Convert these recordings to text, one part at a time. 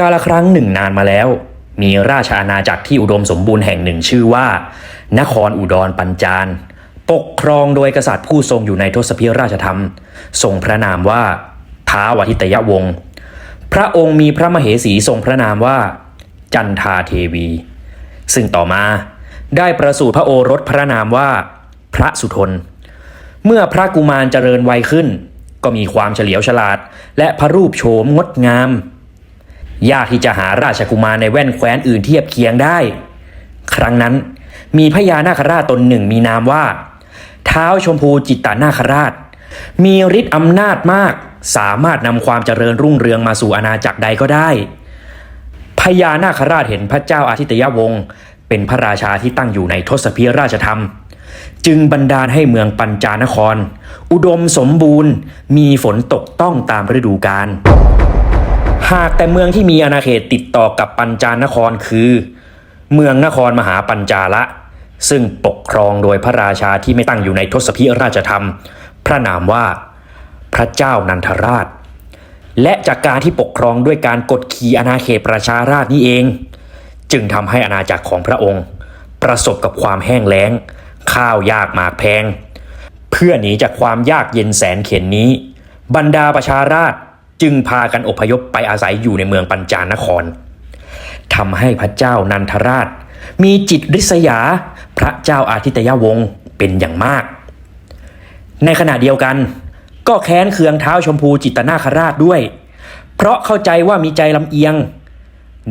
กาลครั้งหนึ่งนานมาแล้ว มีราชอาณาจักรที่อุดมสมบูรณ์แห่งหนึ่งชื่อว่า นครอุดรปัญจานปกครองโดยกษัตริย์ผู้ทรงอยู่ในทศพิราชธรรม ทรงพระนามว่าท้าวทิตยวงศ์พระองค์มีพระมเหสีทรงพระนามว่า จันทาเทวี ซึ่งต่อมาได้ประสูติพระโอรสพระนามว่า พระสุทน เมื่อพระกุมารเจริญวัยขึ้น ก็มีความเฉลียวฉลาด และพระรูปโฉมงดงาม ยากที่จะหาราชกุมารในแว่นแคว้นอื่นเทียบเคียงได้ ครั้งนั้นมีพญานาคราชตนหนึ่งมีนามว่า เท้าชมพูจิตตานาคราช มีฤทธิ์อำนาจมาก สามารถนำความเจริญรุ่งเรืองมาสู่อาณาจักรใดก็ได้ พญานาคราชเห็นพระเจ้าอาทิตยวงศ์เป็นพระราชาที่ตั้งอยู่ในทศพิราชธรรม จึงบันดาลให้เมืองปัญจานคร อุดมสมบูรณ์ มีฝนตกต้องตามฤดูกาล หากแต่เมืองที่มีอาณาเขตติดต่อกับปัญจานครคือ เมืองนครมหาปัญจาละ ซึ่งปกครองโดยพระราชาที่ไม่ตั้งอยู่ในทศพิราชธรรม พระนามว่าพระเจ้านันทราช และจากการที่ปกครองด้วยการกดขี่อาณาเขตประชาราชนี้เอง จึงทำให้อาณาจักรของพระองค์ ประสบกับความแห้งแล้ง ข้าวยากหมากแพง เพื่อหนีจากความยากเย็นแสนเข็นนี้ บรรดาประชาราช จึงพากันอพยพไปอาศัยอยู่ในเมืองปัญจานครทำให้พระเจ้านันทราช มีจิตริษยาพระเจ้าอาทิตยวงศ์เป็นอย่างมาก ในขณะเดียวกัน ก็แค้นเคืองเท้าชมพูจิตนาคราชด้วย เพราะเข้าใจว่ามีใจลำเอียง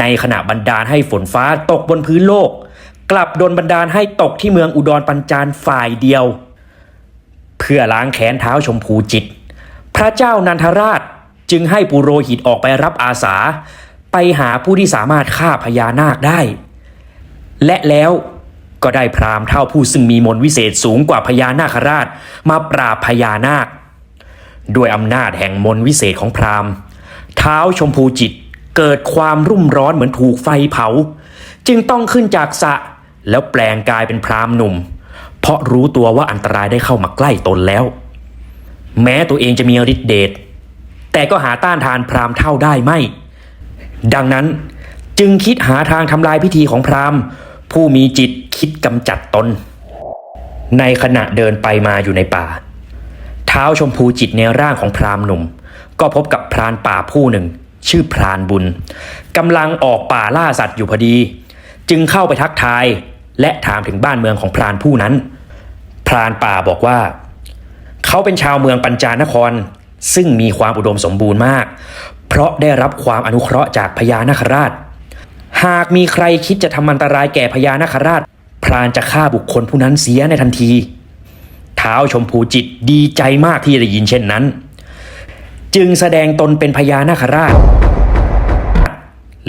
ในขณะบันดาลให้ฝนฟ้าตกบนพื้นโลก กลับโดนบันดาลให้ตกที่เมืองอุดรปัญจานฝ่ายเดียว เพื่อล้างแค้นเท้าชมพูจิต พระเจ้านันทราช จึงให้ปุโรหิตออกไปรับอาสา ไปหาผู้ที่สามารถฆ่าพญานาคได้ และแล้วก็ได้พราหมณ์เท่าผู้ซึ่งมีมนวิเศษสูงกว่าพญานาคราช มาปราบพญานาค ด้วยอำนาจแห่งมนวิเศษของพราหมณ์เท้าชมพูจิตเกิดความรุ่มร้อนเหมือนถูกไฟเผา จึงต้องขึ้นจากสะแล้วแปลงกายเป็นพราหมณ์หนุ่ม เพราะรู้ตัวว่าอันตรายได้เข้ามาใกล้ตนแล้ว แม้ตัวเองจะมีฤทธิเดช แต่ก็หาต้านทานพราหมณ์เท่าได้ไม่ ดังนั้นจึงคิดหาทางทำลายพิธีของพราหมณ์ ผู้มีจิตคิดกำจัดตน ในขณะเดินไปมาอยู่ในป่า เท้าชมพูจิตในร่างของพราหมณ์หนุ่ม ก็พบกับพรานป่าผู้หนึ่ง ชื่อพรานบุญกำลังออกป่าล่าสัตว์อยู่พอดี จึงเข้าไปทักทาย และถามถึงบ้านเมืองของพรานผู้นั้น พรานป่าบอกว่า เขาเป็นชาวเมืองปัญจานคร ซึ่งมีความอุดมสมบูรณ์มาก เพราะได้รับความอนุเคราะห์จากพญานาคราช หากมีใครคิดจะทำอันตรายแก่พญานาคราช พรานจะฆ่าบุคคลผู้นั้นเสียในทันที เท้าชมพูจิตดีใจมากที่ได้ยินเช่นนั้น จึงแสดงตนเป็นพญานาคราช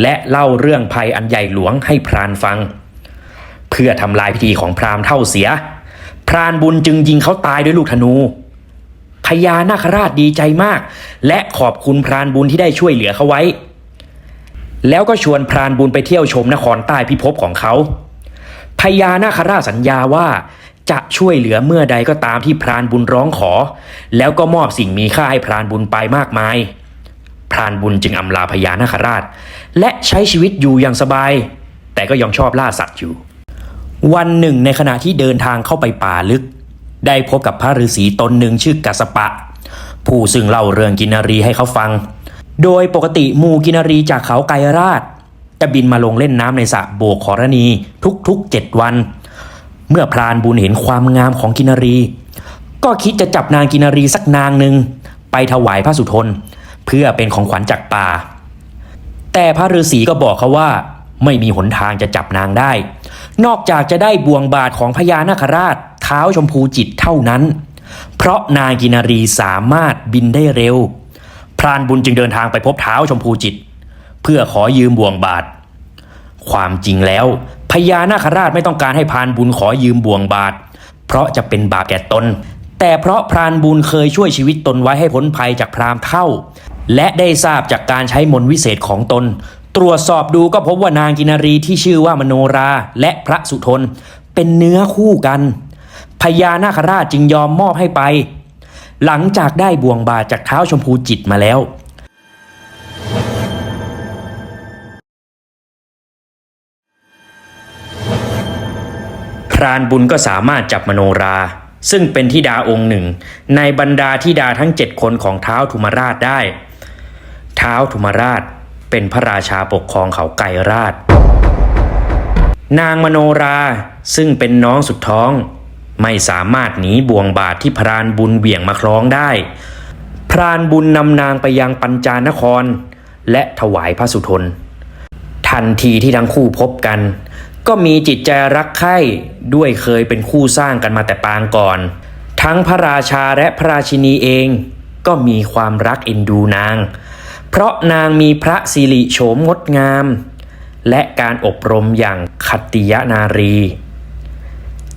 และเล่าเรื่องภัยอันใหญ่หลวงให้พรานฟัง เพื่อทำลายพิธีของพรามเท่าเสีย พรานบุญจึงยิงเขาตายด้วยลูกธนู พญานาคราชดีใจมาก และขอบคุณพรานบุญที่ได้ช่วยเหลือเขาไว้ แล้วก็ชวนพรานบุญไปเที่ยวชมนครใต้พิภพของเขาพญานาคราชสัญญาว่าจะช่วยเหลือเมื่อใดก็ตามที่พรานบุญร้องขอ แล้วก็มอบสิ่งมีค่าให้พรานบุญไปมากมาย พรานบุญจึงอำลาพญานาคราช และใช้ชีวิตอยู่อย่างสบาย แต่ก็ยังชอบล่าสัตว์อยู่ วันหนึ่งในขณะที่เดินทางเข้าไปป่าลึก ได้พบกับพระฤาษีตนหนึ่งชื่อกัสปะ ผู้ซึ่งเล่าเรื่องกินารีให้เขาฟัง โดยปกติมูกินารีจากเขาไกรราชจะบินมาลงเล่นน้ำในสระโบกขรณีทุกๆเจ็ดวัน เมื่อพรานบุญเห็นความงามของกินารี ก็คิดจะจับนางกินารีสักนางหนึ่งไปถวายพระสุทน เพื่อเป็นของขวัญจากป่า แต่พระฤาษีก็บอกเขาว่าไม่มีหนทางจะจับนางได้ นอกจากจะได้บ่วงบาทของพญานาคราช เท้าชมพูจิตเท่านั้น เพราะนางกินารีสามารถบินได้เร็ว พรานบุญจึงเดินทางไปพบเท้าชมพูจิต เพื่อขอยืมบ่วงบาท ความจริงแล้วพญานาคราชไม่ต้องการให้พรานบุญขอยืมบ่วงบาท เพราะจะเป็นบาปแก่ตน แต่เพราะพรานบุญเคยช่วยชีวิตตนไว้ให้พ้นภัยจากพรามเท่า และได้ทราบจากการใช้มนต์วิเศษของตน ตรวจสอบดูก็พบว่านางกินารีที่ชื่อว่ามโนราและพระสุทนเป็นเนื้อคู่กัน พญานาคราชจึงยอมมอบให้ไป หลังจากได้บ่วงบาจากเท้าชมพูจิตมาแล้วพรานบุญก็สามารถจับมโนรา ซึ่งเป็นธิดาองค์หนึ่ง ในบรรดาธิดาทั้งเจ็ดคนของเท้าธุมราชได้ เท้าธุมราชเป็นพระราชาปกครองเขาไก่ราช นางมโนราซึ่งเป็นน้องสุดท้อง ไม่สามารถหนีบ่วงบาทที่พรานบุญเหวี่ยงมาคล้องได้ พรานบุญนำนางไปยังปัญจานคร และถวายพระสุทน ทันทีที่ทั้งคู่พบกัน ก็มีจิตใจรักใคร่ด้วยเคยเป็นคู่สร้างกันมาแต่ปางก่อน ทั้งพระราชาและพระราชินีเองก็มีความรักเอ็นดูนาง เพราะนางมีพระสิริโฉมงดงาม และการอบรมอย่างขัตติยนารี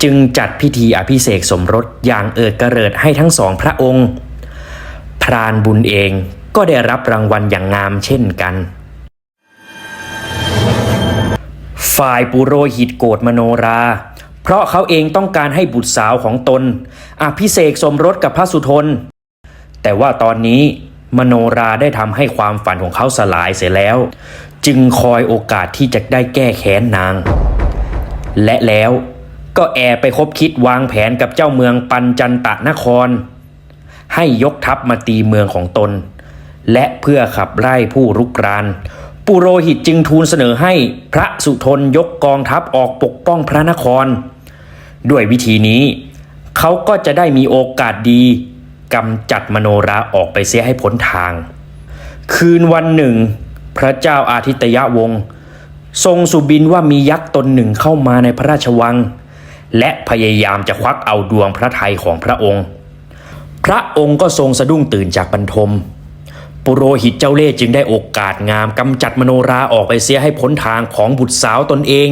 จึงจัดพิธีอภิเษกสมรสอย่างเอิดกระเริดให้ทั้งสองพระองค์ พรานบุญเองก็ได้รับรางวัลอย่างงามเช่นกัน ฝ่ายปุโรหิตโกรธมโนรา เพราะเขาเองต้องการให้บุตรสาวของตน อภิเษกสมรสกับพระสุทน แต่ว่าตอนนี้มโนราได้ทำให้ความฝันของเขาสลายเสียแล้ว จึงคอยโอกาสที่จะได้แก้แค้นนาง และแล้ว ก็แอบไปคบคิดวางแผนกับเจ้าเมืองปัญจันตะนคร ให้ยกทัพมาตีเมืองของตน และเพื่อขับไล่ผู้รุกราน ปุโรหิตจึงทูลเสนอให้พระสุทนยกกองทัพออกปกป้องพระนคร ด้วยวิธีนี้ เขาก็จะได้มีโอกาสดีกำจัดมโนราออกไปเสียให้พ้นทาง คืนวันหนึ่ง พระเจ้าอาทิตยวงศ์ทรงสุบินว่ามียักษ์ตนหนึ่งเข้ามาในพระราชวัง และพยายามจะควักเอาดวงพระทัยของพระองค์ พระองค์ก็ทรงสะดุ้งตื่นจากบรรทม ปุโรหิตเจ้าเล่ห์จึงได้โอกาสงามกำจัดมโนราออกไปเสียให้พ้นทางของบุตรสาวตนเอง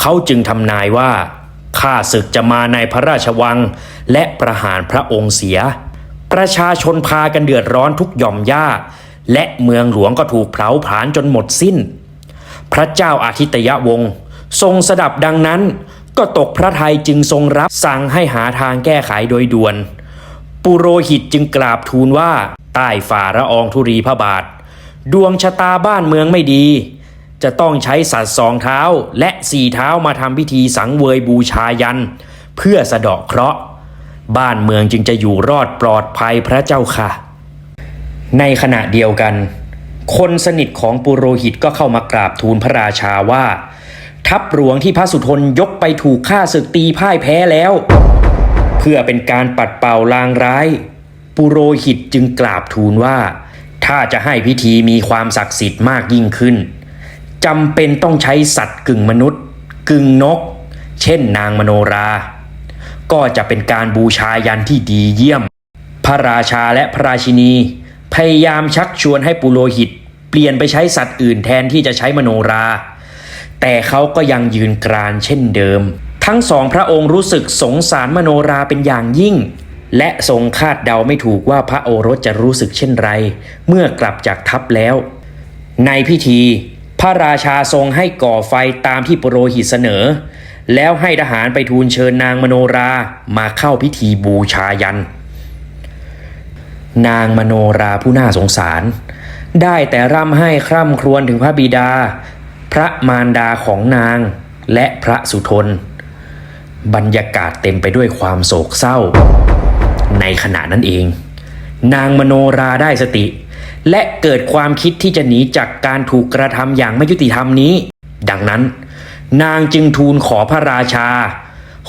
เขาจึงทำนายว่าข้าศึกจะมาในพระราชวัง และประหารพระองค์เสีย ประชาชนพากันเดือดร้อนทุกหย่อมย่า และเมืองหลวงก็ถูกเผาผลาญจนหมดสิ้น พระเจ้าอาทิตยวงศ์ทรงสดับดังนั้น ก็ตกพระทัยจึงทรงรับสั่งให้หาทางแก้ไขโดยด่วน ปุโรหิตจึงกราบทูลว่าใต้ฝ่าละอองธุรีพระบาท ดวงชะตาบ้านเมืองไม่ดี จะต้องใช้สัตว์สองเท้าและสี่เท้ามาทำพิธีสังเวยบูชายัน เพื่อสะเดาะเคราะห์ บ้านเมืองจึงจะอยู่รอดปลอดภัยพระเจ้าค่ะ ในขณะเดียวกัน คนสนิทของปุโรหิตก็เข้ามากราบทูลพระราชาว่า ทัพหลวงที่พระสุทนยกไปถูกฆ่าศึกตีพ่ายแพ้แล้ว เพื่อเป็นการปัดเป่าลางร้าย ปุโรหิตจึงกราบทูลว่า ถ้าจะให้พิธีมีความศักดิ์สิทธิ์มากยิ่งขึ้นจำเป็นต้องใช้สัตว์กึ่งมนุษย์ กึ่งนก เช่นนางมโนรา ก็จะเป็นการบูชายันที่ดีเยี่ยม พระราชาและพระราชินี พยายามชักชวนให้ปุโรหิต เปลี่ยนไปใช้สัตว์อื่นแทนที่จะใช้มโนรา แต่เขาก็ยังยืนกรานเช่นเดิม ทั้งสองพระองค์รู้สึกสงสารมโนราเป็นอย่างยิ่ง และทรงคาดเดาไม่ถูกว่าพระโอรสจะรู้สึกเช่นไร เมื่อกลับจากทัพแล้ว ในพิธี พระราชาทรงให้ก่อไฟตามที่ปโรหิตเสนอ แล้วให้ทหารไปทูลเชิญนางมโนรามาเข้าพิธีบูชายัน นางมโนราผู้น่าสงสารได้แต่ร่ำให้คร่ำครวญถึงพระบิดา พระมารดาของนางและพระสุทน บรรยากาศเต็มไปด้วยความโศกเศร้า ในขณะนั้นเอง นางมโนราได้สติ และเกิดความคิดที่จะหนีจากการถูกกระทำอย่างไม่ยุติธรรมนี้ ดังนั้น นางจึงทูลขอพระราชา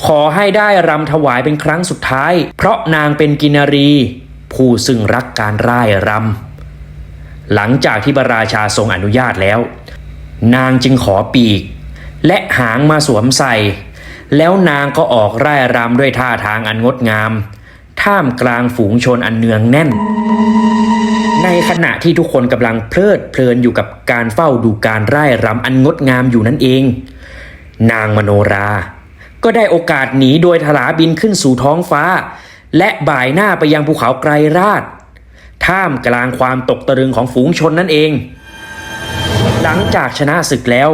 ขอให้ได้รำถวายเป็นครั้งสุดท้าย เพราะนางเป็นกินรี ผู้ซึ่งรักการร่ายรำหลังจากที่พระราชาทรงอนุญาตแล้ว นางจึงขอปีก และหางมาสวมใส่ แล้วนางก็ออกร่ายรำด้วยท่าทางอันงดงาม ท่ามกลางฝูงชนอันเนืองแน่น ในขณะที่ทุกคนกำลังเพลิดเพลินอยู่กับการเฝ้าดูการร่ายรำอันงดงามอยู่นั่นเอง นางมโนรา ก็ได้โอกาสหนีโดยทลาบินขึ้นสู่ท้องฟ้า และบ่ายหน้าไปยังภูเขาไกรราช ท่ามกลางความตกตะลึงของฝูงชนนั่นเอง หลังจากชนะศึกแล้ว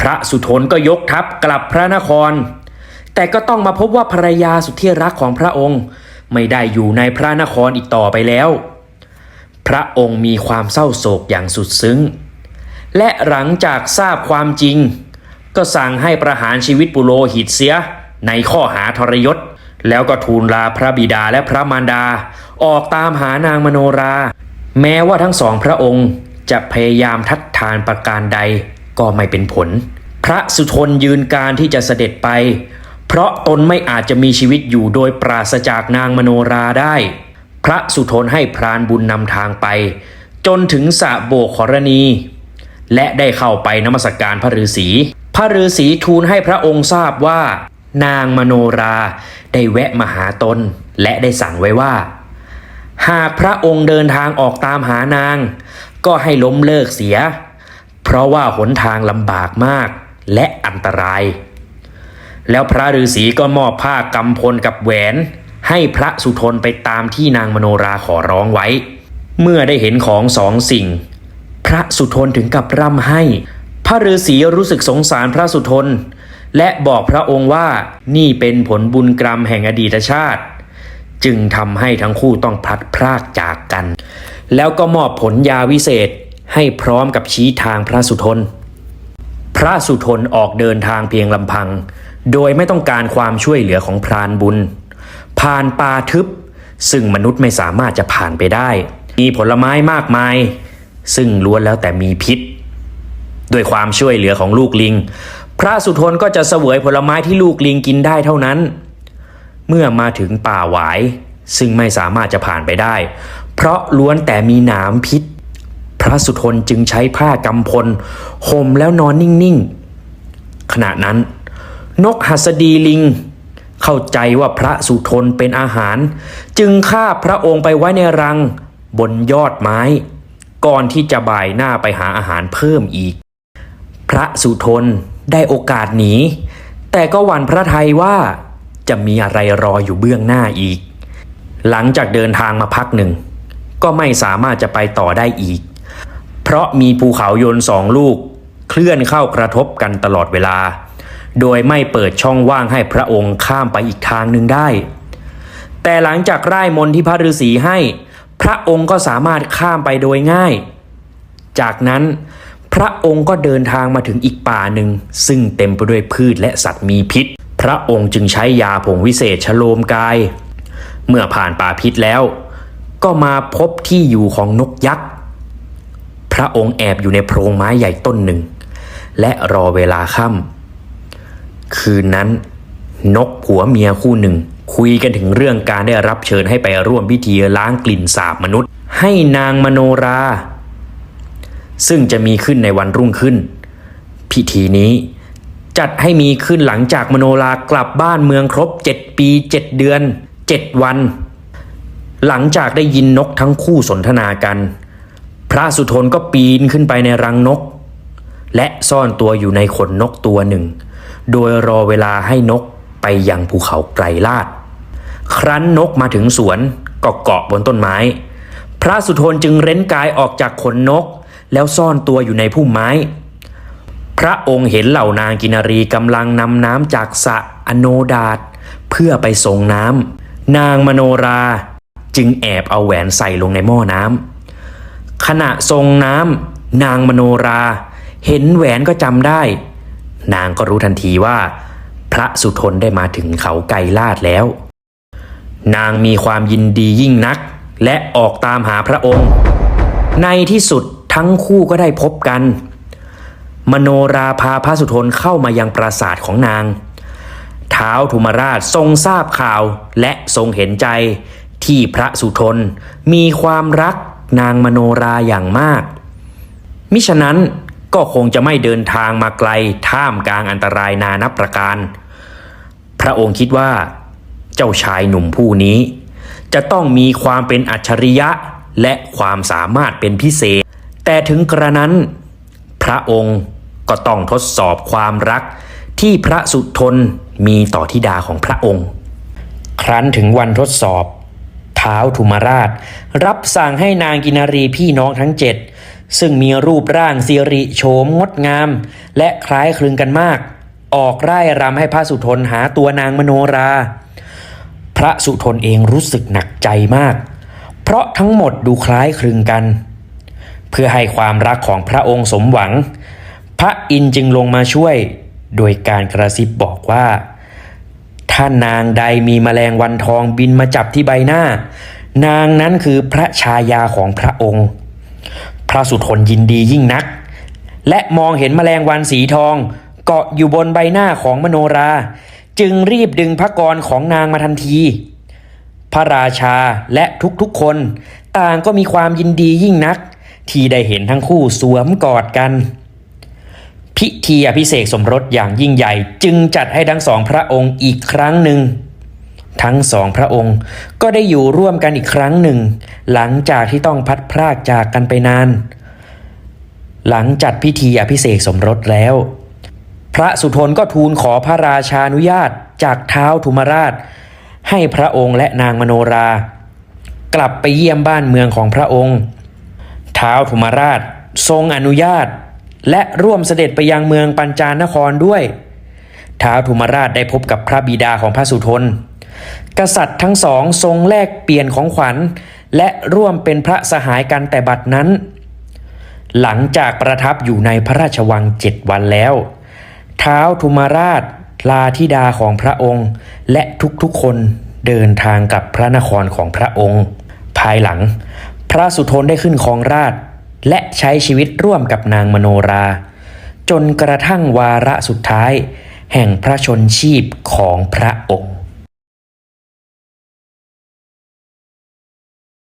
พระสุทนก็ยกทัพกลับพระนคร แต่ก็ต้องมาพบว่าภรรยาสุดที่รักของพระองค์ ไม่ได้อยู่ในพระนครอีกต่อไปแล้ว พระองค์มีความเศร้าโศกอย่างสุดซึ้ง และหลังจากทราบความจริง ก็สั่งให้ประหารชีวิตปุโรหิตเสียในข้อหาทรยศแล้วก็ทูลลาพระบิดาและพระมารดา ออกตามหานางมโนรา แม้ว่าทั้งสองพระองค์ จะพยายามทัดทานประการใดก็ไม่เป็นผล พระสุทนยืนการที่จะเสด็จไป เพราะตนไม่อาจจะมีชีวิตอยู่โดยปราศจากนางมโนราได้ พระสุทนให้พรานบุญนำทางไป จนถึงสระโบกขรณี และได้เข้าไปนมัสการพระฤาษี พระฤาษีทูลให้พระองค์ทราบว่า นางมโนราได้แวะมาหาตนและได้สั่งไว้ว่าหากพระองค์เดินทางออกตามหานาง ก็ให้ล้มเลิกเสีย เพราะว่าหนทางลำบากมากและอันตราย แล้วพระฤาษีก็มอบผ้ากำพลกับแหวน ให้พระสุทนไปตามที่นางมโนราขอร้องไว้ เมื่อได้เห็นของสองสิ่ง พระสุทนถึงกับร่ำให้ พระฤาษีรู้สึกสงสารพระสุทนและบอกพระองค์ว่านี่เป็นผลบุญกรรมแห่งอดีตชาติ จึงทำให้ทั้งคู่ต้องพลัดพรากจากกัน แล้วก็มอบผลยาวิเศษให้พร้อมกับชี้ทางพระสุทน พระสุทนออกเดินทางเพียงลำพัง โดยไม่ต้องการความช่วยเหลือของพรานบุญ ผ่านป่าทึบ ซึ่งมนุษย์ไม่สามารถจะผ่านไปได้ มีผลไม้มากมาย ซึ่งล้วนแล้วแต่มีพิษ ด้วยความช่วยเหลือของลูกลิง พระสุทนก็จะเสวยผลไม้ที่ลูกลิงกินได้เท่านั้น เมื่อมาถึงป่าหวายซึ่งไม่สามารถจะผ่านไปได้ เพราะล้วนแต่มีหนามพิษ พระสุทนจึงใช้ผ้ากำพลห่มแล้วนอนนิ่งๆ ขณะนั้น นกหัสดีลิง เข้าใจว่าพระสุทนเป็นอาหาร จึงฆ่าพระองค์ไปไว้ในรังบนยอดไม้ ก่อนที่จะบ่ายหน้าไปหาอาหารเพิ่มอีก พระสุทนได้โอกาสหนี แต่ก็หวั่นพระทัยว่าจะมีอะไรรออยู่เบื้องหน้าอีก หลังจากเดินทางมาพักหนึ่ง ก็ไม่สามารถจะไปต่อได้อีก เพราะมีภูเขาโยนสองลูก เคลื่อนเข้ากระทบกันตลอดเวลา โดยไม่เปิดช่องว่างให้พระองค์ข้ามไปอีกทางหนึ่งได้ แต่หลังจากไร้มนที่พระฤาษีให้ พระองค์ก็สามารถข้ามไปโดยง่าย จากนั้นพระองค์ก็เดินทางมาถึงอีกป่าหนึ่ง ซึ่งเต็มไปด้วยพืชและสัตว์มีพิษ พระองค์จึงใช้ยาผงวิเศษชโลมกาย เมื่อผ่านป่าพิษแล้ว ก็มาพบที่อยู่ของนกยักษ์ พระองค์แอบอยู่ในโพรงไม้ใหญ่ต้นหนึ่ง และรอเวลาค่ำคืนนั้น นกผัวเมียคู่หนึ่ง คุยกันถึงเรื่องการได้รับเชิญให้ไปร่วมพิธีล้างกลิ่นสาบมนุษย์ ให้นางมโนรา ซึ่งจะมีขึ้นในวันรุ่งขึ้น พิธีนี้จัดให้มีขึ้นหลังจากมโนรากลับบ้านเมืองครบ 7 ปี 7 เดือน 7 วัน หลังจากได้ยินนกทั้งคู่สนทนากัน พระสุทนก็ปีนขึ้นไปในรังนก และซ่อนตัวอยู่ในขนนกตัวหนึ่ง โดยรอเวลาให้นกไปยังภูเขาไกรลาด ครั้นนกมาถึงสวนก็เกาะบนต้นไม้ พระสุทนจึงเร้นกายออกจากขนนก แล้วซ่อนตัวอยู่ในพุ่มไม้ พระองค์เห็นเหล่านางกินรีกำลังนำน้ำจากสระอโนดาตเพื่อไปส่งน้ำนางมโนรา จึงแอบเอาแหวนใส่ลงในหม้อน้ำขณะทรงน้ำนางมโนรา เห็นแหวนก็จำได้ นางก็รู้ทันทีว่า พระสุทนได้มาถึงเขาไกรลาดแล้ว นางมีความยินดียิ่งนัก และออกตามหาพระองค์ ในที่สุดทั้งคู่ก็ได้พบกัน มโนราพาพระสุทนเข้ามายังปราสาทของนางเท้าวธุมราชทรงทราบข่าวและทรงเห็นใจ ที่พระสุทนมีความรักนางมโนราอย่างมาก มิฉะนั้นก็คงจะไม่เดินทางมาไกลท่ามกลางอันตรายนานับประการ พระองค์คิดว่า เจ้าชายหนุ่มผู้นี้ จะต้องมีความเป็นอัจฉริยะและความสามารถเป็นพิเศษ แต่ถึงกระนั้น พระองค์ก็ต้องทดสอบความรักที่พระสุทนมีต่อธิดาของพระองค์ ครั้นถึงวันทดสอบ ท้าวธุมราช รับสั่งให้นางกินารีพี่น้องทั้งเจ็ดซึ่งมีรูปร่างสิริโฉมงดงาม และคล้ายคลึงกันมาก ออกไร่รำให้พระสุทนหาตัวนางมโนรา พระสุทนเองรู้สึกหนักใจมาก เพราะทั้งหมดดูคล้ายคลึงกัน เพื่อให้ความรักของพระองค์สมหวัง พระอินจึงลงมาช่วย โดยการกระซิบบอกว่า ถ้านางใดมีแมลงวันทองบินมาจับที่ใบหน้า นางนั้นคือพระชายาของพระองค์ พระสุทนยินดียิ่งนัก และมองเห็นแมลงวันสีทองเกาะอยู่บนใบหน้าของมโนรา จึงรีบดึงพระกรของนางมาทันที พระราชาและทุกๆคนต่างก็มีความยินดียิ่งนัก ที่ได้เห็นทั้งคู่สวมกอดกัน พิธีอภิเษกสมรสอย่างยิ่งใหญ่ จึงจัดให้ทั้งสองพระองค์อีกครั้งหนึ่ง ทั้งสองพระองค์ก็ได้อยู่ร่วมกันอีกครั้งหนึ่ง หลังจากที่ต้องพัดพรากจากกันไปนาน หลังจัดพิธีอภิเษกสมรสแล้ว พระสุทนก็ทูลขอพระราชานุญาตจากเท้าวธุมราช ให้พระองค์และนางมโนรา กลับไปเยี่ยมบ้านเมืองของพระองค์ท้าวธุมราชทรงอนุญาต และร่วมเสด็จไปยังเมืองปัญจานครด้วยท้าวธุมราชได้พบกับพระบิดาของพระสุทน กษัตริย์ทั้งสองทรงแลกเปลี่ยนของขวัญ และร่วมเป็นพระสหายกันแต่บัดนั้น หลังจากประทับอยู่ในพระราชวังเจ็ดวันแล้วท้าวธุมราชลาธิดาของพระองค์ และทุกๆคนเดินทางกับพระนครของพระองค์ ภายหลัง พระสุทนได้ขึ้นครองราช และใช้ชีวิตร่วมกับนางมโนรา จนกระทั่งวาระสุดท้าย แห่งพระชนชีพของพระองค์